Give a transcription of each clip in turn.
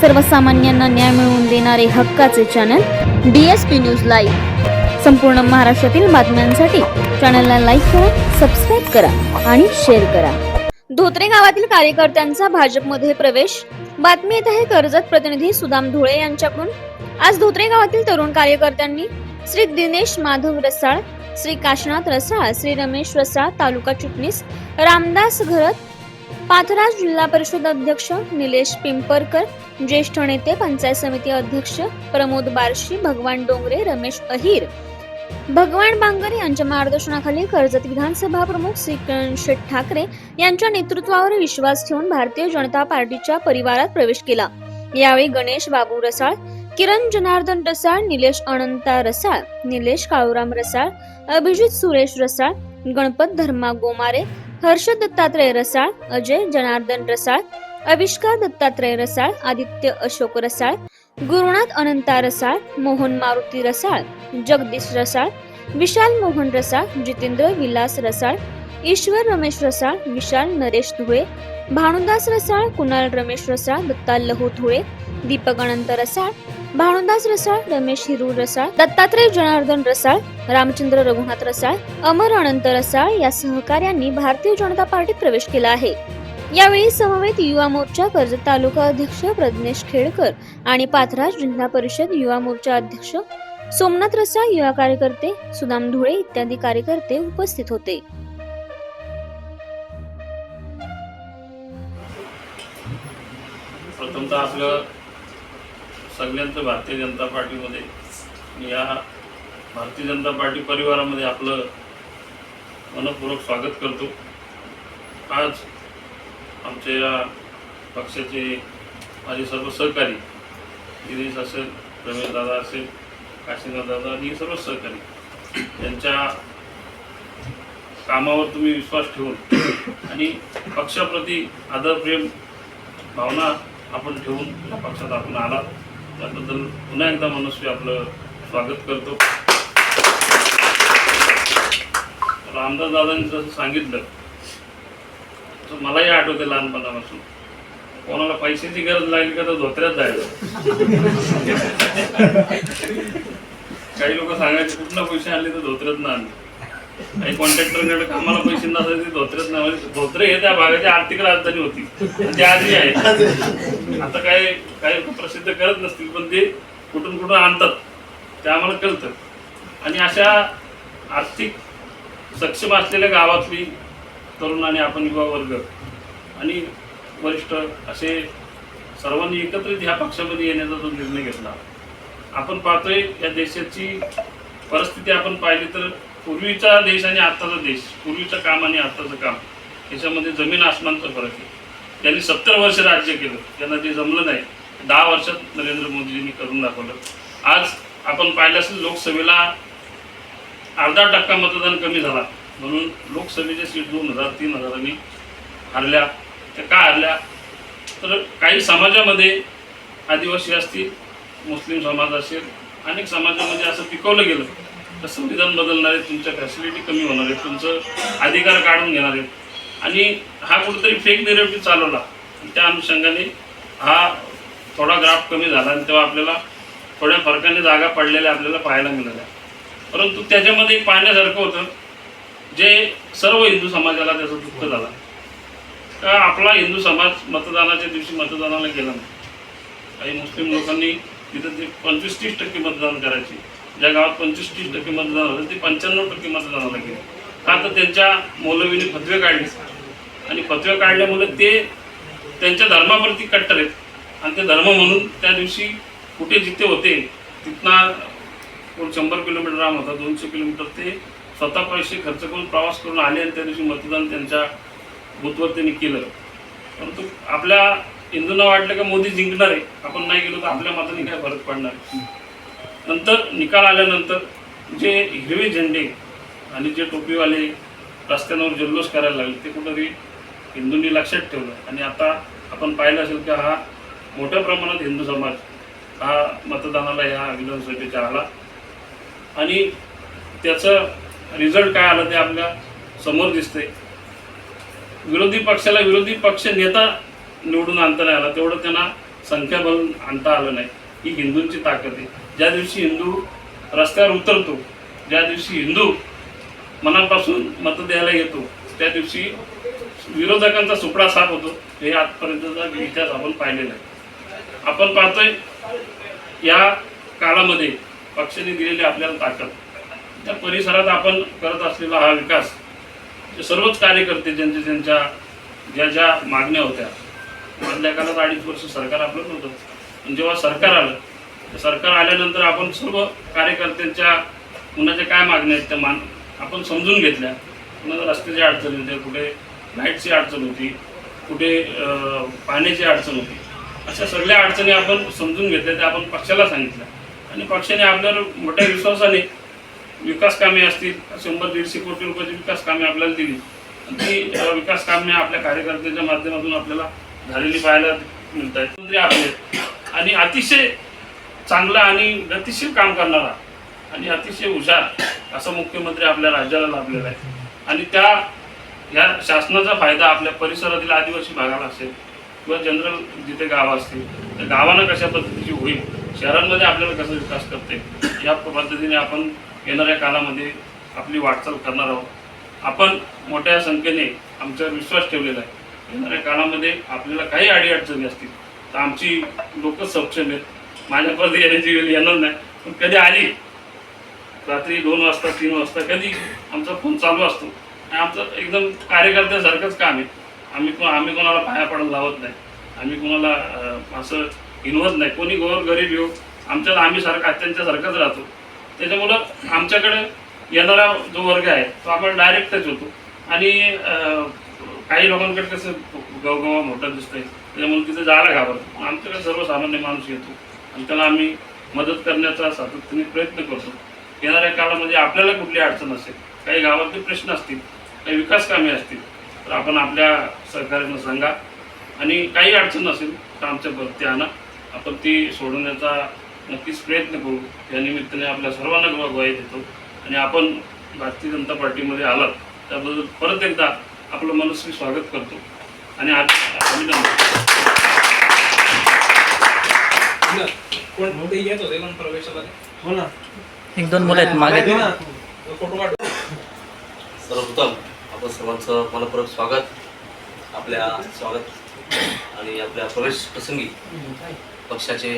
सर्वसामान्यांना न्याय मिळवून देणारे हक्काचे channel D S P news live संपूर्ण महाराष्ट्रातील बातम्यांसाठी चॅनलला लाईक करा सबस्क्राईब करा आणि शेअर करा. धोत्रे गावातील कार्यकर्त्यांचा भाजपमध्ये प्रवेश. बातमी येत आहे कर्जत प्रतिनिधी सुदाम धुळे यांच्याकडून. आज धोत्रे गावातील तरुण कार्यकर्त्यांनी श्री दिनेश माधव रसाळ श्री काशनाथ रसाळ श्री रमेश रसाळ तालुका चिटणीस रामदास घरत पाथराज जिल्हा परिषद अध्यक्ष निलेश पिंपरकर ज्येष्ठ नेते पंचायत समिती अध्यक्ष प्रमोद बार्शी भगवान डोंगरे रमेश अहिर. भगवान बांगर यांच्या मार्गदर्शनाखाली कर्जत विधानसभा प्रमुख श्री किरण ठाकरे यांच्या नेतृत्वावर विश्वास ठेवून भारतीय जनता पार्टीच्या परिवारात प्रवेश केला. यावेळी गणेश बाबू रसाळ किरण जनार्दन रसाळ निलेश अनंता रसाळ निलेश काळूराम रसाळ अभिजित सुरेश रसाळ गणपत धर्मा गोमारे हर्ष दत्तात्रय रसाळ अजय जनार्दन रसाळ अविष्कार दत्तात्रय रसाळ आदित्य अशोक रसाळ गुरुनाथ अनंता रसाळ मोहन मारुती रसाळ जगदीश रसाळ विशाल मोहन रसाळ जितेंद्र विलास रसाळ ईश्वर रमेश रसाळ विशाल नरेश धुळे भानुदास रसाळ कुणाल रमेश रसाळ दत्ता लहू धुळे दीपक अनंत रसाळ भानुदास रसाळ रमेश हिरू रसाळ दत्तात्रय जनार्दन रसाळ रामचंद्र रघुनाथ रसाळ अमर अनंत रसाळ या सहकार्यांनी भारतीय जनता पार्टीत प्रवेश केला आहे. यावेळी समवेत युवा मोर्चा कर्जत तालुका अध्यक्ष प्रज्ञेश खेडकर आणि पाथराज जिल्हा परिषद युवा मोर्चा अध्यक्ष सोमनाथ रसाळ युवा कार्यकर्ते सुदाम धुळे इत्यादी कार्यकर्ते उपस्थित होते. प्रथमतः आपलं सगळ्यांचं भारतीय जनता पार्टीमध्ये या भारतीय जनता पार्टी परिवारामध्ये आपलं मनपूर्वक स्वागत करतो. आज आमच्या या पक्षाचे माझे सर्व सहकारी दिनेश असेल रमेश दादा असेल काशीनाथ दादा आणि सर्व सहकारी यांच्या कामावर तुम्ही विश्वास ठेवून आणि पक्षाप्रती आदर प्रेम भावना आपण ठेवून या पक्षात आपण आला त्याबद्दल पुन्हा एकदा मनस्वी आपलं स्वागत करतो. रामदास दादांनी जसं सांगितलं तसं मलाही आठवते लहानपणापासून. कोणाला पैशाची गरज लागली का तर धोत्र्यात जायचं. काही लोक सांगायचे कुठनं पैसे आणले तर धोत्र्यात ना आणले. काही कॉन्ट्रॅक्टरकडे कामाला पैसे नसायचे धोत्रेच ना धोत्रे हे त्या भागाची आर्थिक राजधानी होती. ते आजही आहे. आता काय काही प्रसिद्ध करत नसतील पण ते कुठून कुठून आणतात. ते आम्हाला कळतं. आणि अशा आर्थिक सक्षम असलेल्या गावातली तरुण आणि आपण युवा वर्ग आणि वरिष्ठ असे सर्वांनी एकत्रित ह्या पक्षामध्ये येण्याचा जो निर्णय घेतला. आपण पाहतोय या देशाची परिस्थिती आपण पाहिली तर पूर्वीचा देश आणि आत्ताचा देश पूर्वीचं काम आणि आत्ताचं काम याच्यामध्ये जमीन आसमानचा फरक आहे. त्यांनी सत्तर वर्ष राज्य केलं त्यांना ते जमलं नाही दहा वर्षात नरेंद्र मोदीजींनी करून दाखवलं. आज आपण पाहिलं असेल लोकसभेला अर्धा टक्का मतदान कमी झाला. म्हणून लोकसभेच्या सीट दोन हजार तीन हजारांनी हरल्या. त्या का हरल्या? तर काही समाजामध्ये आदिवासी असतील मुस्लिम समाज असेल अनेक समाजामध्ये असं पिकवलं गेलं. कसं संविधान बदलणार आहे तुमच्या फॅसिलिटी कमी होणार आहे तुमचं अधिकार काढून घेणार आहेत. आणि हा कुठेतरी फेक नेरेटिव्ह चालवला. त्या अनुषंगाने हा थोडा ग्राफ कमी झाला आणि तेव्हा आपल्याला थोड्या फरकाने जागा पडलेल्या आपल्याला पाहायला मिळाल्या. परंतु त्याच्यामध्ये एक पाहण्यासारखं होतं जे सर्व हिंदू समाजाला त्याचं दुःख झाला. का आपला हिंदू समाज मतदानाच्या दिवशी मतदानाला गेला नाही? काही मुस्लिम लोकांनी तिथं ते पंचवीस तीस टक्के मतदान करायची. ज्या गावात पंचवीस तीस टक्के मतदान होतं ते पंच्याण्णव टक्के मतदानाला गेले. का तर त्यांच्या मौलवीने फतवे काढले. आणि फतवे काढल्यामुळे ते त्यांच्या धर्मावरती कट्टर आहेत. आणि ते धर्म म्हणून त्या दिवशी कुठे जिथे होते तिथनं शंभर किलोमीटर राम होता दोनशे किलोमीटर ते स्वतः पैसे खर्च करून प्रवास करून आले आणि त्या दिवशी मतदान त्यांच्या बूथवर त्यांनी केलं. परंतु आपल्या हिंदूंना वाटलं का मोदी जिंकणार आहे. आपण नाही गेलो तर आपल्या मताने काय फरक पडणार? आहे नंतर निकाल आल्यानंतर जे हिरवे झेंडे आणि जे टोपीवाले रस्त्यांवर जल्लोष करायला लागले ते कुठंतरी हिंदूंनी लक्षात ठेवलं. आणि आता आपण पाहिलं असेल की हा मोठ्या प्रमाणात हिंदू समाज हा मतदानाला या विधानसभेच्या आला. आणि त्याचं रिझल्ट काय आलं ते आपल्यासमोर दिसतंय. विरोधी पक्षाला विरोधी पक्ष नेता निवडून आणता नाही आला तेवढं त्यांना संख्याबल आणता आलं नाही. ही हिंदूंची ताकद आहे. ज्या दिवशी हिंदू रस्त्यावर उतरतो ज्या दिवशी हिंदू मनापासून मत द्यायला येतो त्या दिवशी विरोधकांचा सुपडा साफ होतो हे आजपर्यंतचा इतिहास आपण पाहिलेला आहे. आपण पाहतोय या काळामध्ये पक्षाने दिलेली आपल्याला ताकद. त्या परिसरात आपण करत असलेला हा विकास जे सर्वच कार्यकर्ते ज्यांच्या ज्यांच्या ज्या ज्या मागण्या होत्या मधल्या काळात अडीच वर्ष सरकार आपलं नव्हतं. पण जेव्हा सरकार आलं सरकार आल्यानंतर आपण सर्व कार्यकर्त्यांच्या कुणाच्या काय मागण्या आहेत त्या मान आपण समजून घेतल्या. कुणाला रस्त्याची अडचण होती कुठे लाईटची अडचण होती कुठे पाण्याची अडचण होती. अशा सगळ्या अडचणी आपण समजून घेतल्या त्या आपण पक्षाला सांगितल्या. आणि पक्षाने आपल्यावर मोठ्या विश्वासाने विकास कामे असतील शंभर दीडशे कोटी रुपयाची विकास कामे आपल्याला दिली. ती विकास कामे आपल्या कार्यकर्त्यांच्या माध्यमातून आपल्याला झालेली पाहायला मिळत आहेत मंत्री आपले आहेत. आणि अतिशय चांगला आणि गतिशील काम करणारा आणि अतिशय हुशार असा मुख्यमंत्री आपल्या राज्याला लाभलेला आहे. आणि त्या या शासनाचा फायदा आपल्या परिसरातील आदिवासी भागाला असेल किंवा जनरल जिथे गावं असतील त्या गावांना कशा पद्धतीची होईल शहरांमध्ये आपल्याला कसा विकास करते या पद्धतीने आपण येणाऱ्या काळामध्ये आपली वाटचाल करणार आहोत. आपण मोठ्या संख्येने आमच्यावर विश्वास ठेवलेला आहे. येणाऱ्या काळामध्ये आपल्याला काही अडीअडचणी असतील तर आमची लोक सक्षम आहेत. माझ्या परत येण्याची वेळ येणार नाही. पण कधी आली? रात्री दोन वाजता तीन वाजता कधी? आमचा फोन चालू असतो. आणि आमचं एकदम कार्यकर्त्यासारखंच काम आहे. आम्ही को आम्ही कोणाला पाया पडायला लावत नाही. आम्ही कोणाला असं हिनवत नाही. कोणी गोर गरीब येऊ आमच्यात आम्ही सारखं त्यांच्यासारखंच राहतो. त्याच्यामुळं आमच्याकडे येणारा जो वर्ग आहे तो आपण डायरेक्टच होतो. आणि काही लोकांकडे कसं गवगवा मोठा दिसतंय त्याच्यामुळे तिथे जायला घाबरतो. आमच्याकडे सर्वसामान्य माणूस येतो. त्याला आम्ही मदत करण्याचा सातत्याने प्रयत्न करतो. येणाऱ्या काळामध्ये आपल्याला कुठली अडचण असेल काही गावातले प्रश्न असतील काही विकास कामे असतील तर आपण आपल्या सहकार्यानं सांगा. आणि काही अडचण असेल तर आमच्या भरती आणा. आपण ती सोडवण्याचा नक्कीच प्रयत्न करू. या निमित्ताने आपल्या सर्वांना ग्वाही देतो. आणि आपण भारतीय जनता पार्टीमध्ये आलात त्याबद्दल परत एकदा आपलं मनस्वी स्वागत करतो. आणि आज अभिनंदन. कोण ते येत होते पण प्रवेशाला. हो ना. एक दोन मुलं आहेत मागे. माहिती ना. फोटो काढ. सर्वप्रथम आपण सर्वांचं मनपूर्वक स्वागत. आपल्या स्वागत आणि आपल्या प्रवेश प्रसंगी पक्षाचे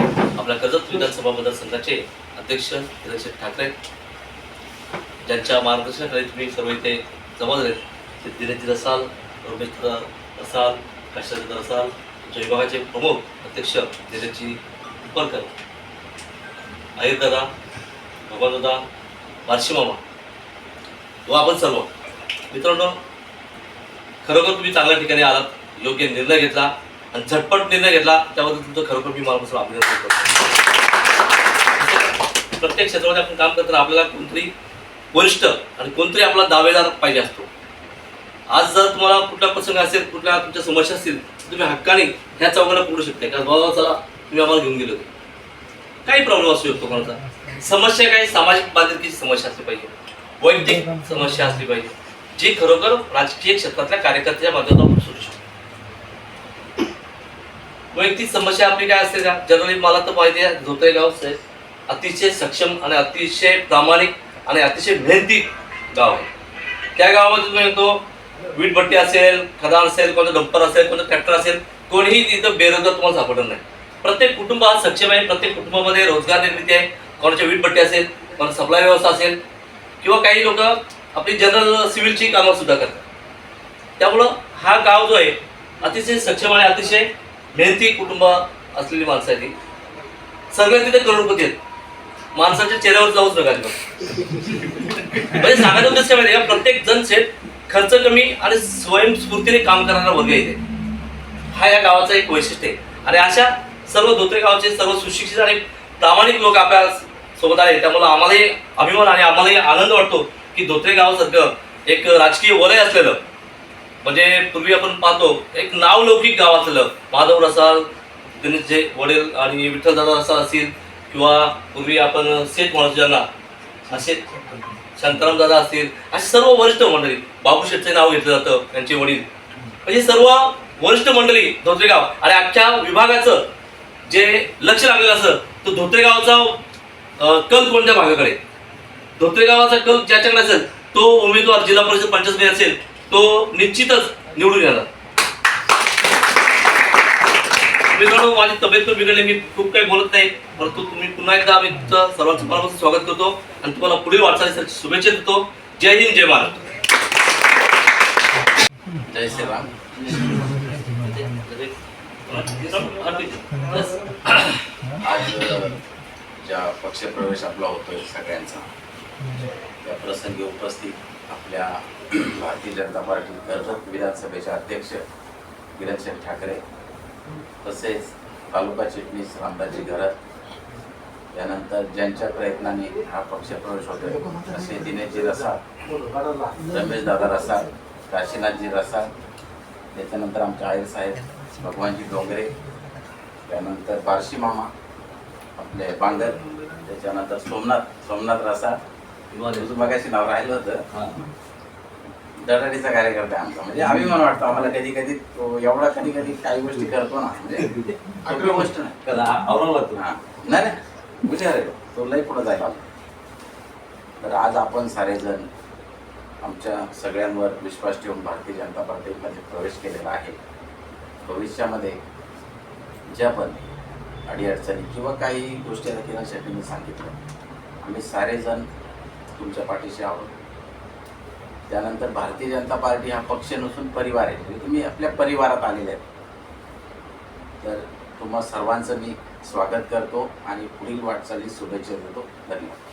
आपल्या कर्जत विधानसभा मतदारसंघाचे अध्यक्ष निलेश ठाकरे. ज्यांच्या मार्गदर्शनाखाली तुम्ही सर्व इथे जमा झालेत ते दिनेश असाल रमेश असाल काशीनाथ असाल विभागाचे प्रमुख अध्यक्ष देशाची उपरकर अहिरदादा भगवानदादा बारशी मामा. व आपण सर्व. मित्रांनो खरोखर तुम्ही चांगल्या ठिकाणी आलात योग्य निर्णय घेतला आणि झटपट निर्णय घेतला त्याबद्दल तुमचं खरोखर मी मनापासून अभिनंदन करतो प्रत्येक क्षेत्रामध्ये आपण काम करताना आपल्याला कोणतरी वरिष्ठ आणि कोणतरी आपला दावेदार पाहिजे असतो. आज जर तुम्हाला कुठला प्रसंग असेल कुठल्या तुमच्या समस्या असतील तुम्ही हक्काने ह्या चौघांना पकडू शकता का बाबा चला तुम्ही आम्हाला घेऊन गेलो काही प्रॉब्लेम असू शकतो कोणाचा. समस्या काही सामाजिक बांधिलकीची समस्या असली पाहिजे. वैयक्तिक समस्या असली पाहिजे. जी खरोखर राजकीय क्षेत्रातल्या कार्यकर्त्याच्या माध्यमातून सुरू शकतो. वैयक्तिक समस्या आपली काय असते का जनरली मला तर पाहिजे आहे धोत्रे गाव अतिशय सक्षम आणि अतिशय प्रामाणिक आणि अतिशय मेहनती गाव आहे. त्या गावामध्ये तुम्ही येतो वीटभट्टी असेल खदान असेल कोणतं डंपर असेल कोणतं ट्रॅक्टर असेल कोणीही तिथं बेरोजगार तुम्हाला सापडणार नाही. प्रत्येक कुटुंब हा सक्षम आहे प्रत्येक कुटुंबामध्ये रोजगार निर्मिती आहे. कोणाच्या वीटभट्टी असेल कोणा सप्लाय व्यवस्था असेल किंवा काही लोक आपली जनरल सिव्हिलची कामं सुद्धा करतात. त्यामुळं हा गाव जो आहे अतिशय सक्षम आणि अतिशय मेहनती कुटुंब असलेली माणसं आहे ती सगळे तिथे करोडपती आहेत. माणसाच्या चेहऱ्यावर जाऊच नका म्हणजे सांगायचं उद्देश काय माहिती का? प्रत्येक जण शेत खर्च कमी आणि स्वयंस्फूर्तीने काम करणारा वर्ग येते हा या गावाचा एक वैशिष्ट्य आहे. आणि अशा सर्व धोत्रे गावचे सर्व सुशिक्षित आणि प्रामाणिक लोक आपल्यासोबत आले. त्यामुळे आम्हालाही अभिमान आणि आम्हालाही आनंद वाटतो की धोत्रे गावासारखं एक राजकीय वलय असलेलं म्हणजे पूर्वी आपण पाहतो एक नावलौकिक गाव असलेलं. माधव रसाल गणेशचे वडील आणि विठ्ठलदादा रसाल असतील किंवा पूर्वी आपण शेत म्हणतो ज्यांना असे शांताराम दादा असतील असे सर्व वरिष्ठ मंडळी बाबू नाव घेतलं जातं त्यांचे वडील. म्हणजे सर्व वरिष्ठ मंडळी धोत्रेगाव. आणि आजच्या विभागाचं जे लक्ष लागलेलं असं तो धोत्रेगावचा कल कोणत्या भागाकडे? धोत्रेगावाचा कल ज्याच्याकडे असेल तो उमेदवार जिल्हा परिषद पंचायत असेल तो निश्चितच निवडून येणार. मित्रांनो माझी तब्येत तर बिघडली मी खूप काही बोलत नाही. परंतु तुम्ही पुन्हा एकदा आम्ही तुमचं सर्वांचं मनापासून स्वागत करतो आणि तुम्हाला पुढील वाटचालीसाठी शुभेच्छा देतो. जय हिंद जय महाराष्ट्र जय श्रीराम. आज ज्या पक्षप्रवेश आपला होतोय सगळ्यांचा त्या प्रसंगी उपस्थित आपल्या भारतीय जनता पार्टी कर्जत विधानसभेचे अध्यक्ष किरणशेठ ठाकरे तसेच तालुका चिटणीस रामदाजी घरत त्यानंतर ज्यांच्या प्रयत्नाने हा पक्षप्रवेश होतोय. असे दिनेशजी रसाळ रमेश दादा रसाळ काशीनाथजी रसाळ त्याच्यानंतर आमचे आयर साहेब भगवानजी डोंगरे त्यानंतर बार्शी मामा आपले बांगर त्याच्यानंतर सोमनाथ सोमनाथ रसाळ तुझं मगाशी नाव राहिलं होतं. दडाडीचा कार्यकर्ता आहे आमचा. म्हणजे अभिमान वाटतो आम्हाला कधी कधी तो एवढा कधी कधी काही गोष्टी करतो ना. म्हणजे सोपी गोष्ट नाही. हा. नाही नाही. हुशार आहे तो. तो लई पुढे जायला तर आज आपण सारेजण आमच्या सगळ्यांवर विश्वास ठेवून भारतीय जनता पार्टीमध्ये प्रवेश केलेला आहे. भविष्यामध्ये ज्या पण अडीअडचणी किंवा काही गोष्टी किरण शेट्टींनी सांगितलं आम्ही सारेजण तुमच्या पाठीशी आहोत. त्यानंतर भारतीय जनता पार्टी हा पक्ष नसून परिवार आहे. म्हणजे तुम्ही आपल्या परिवारात आलेले आहेत. तर तुम्हा सर्वांचं मी स्वागत करतो आणि पुढील वाटचालीस शुभेच्छा देतो. धन्यवाद.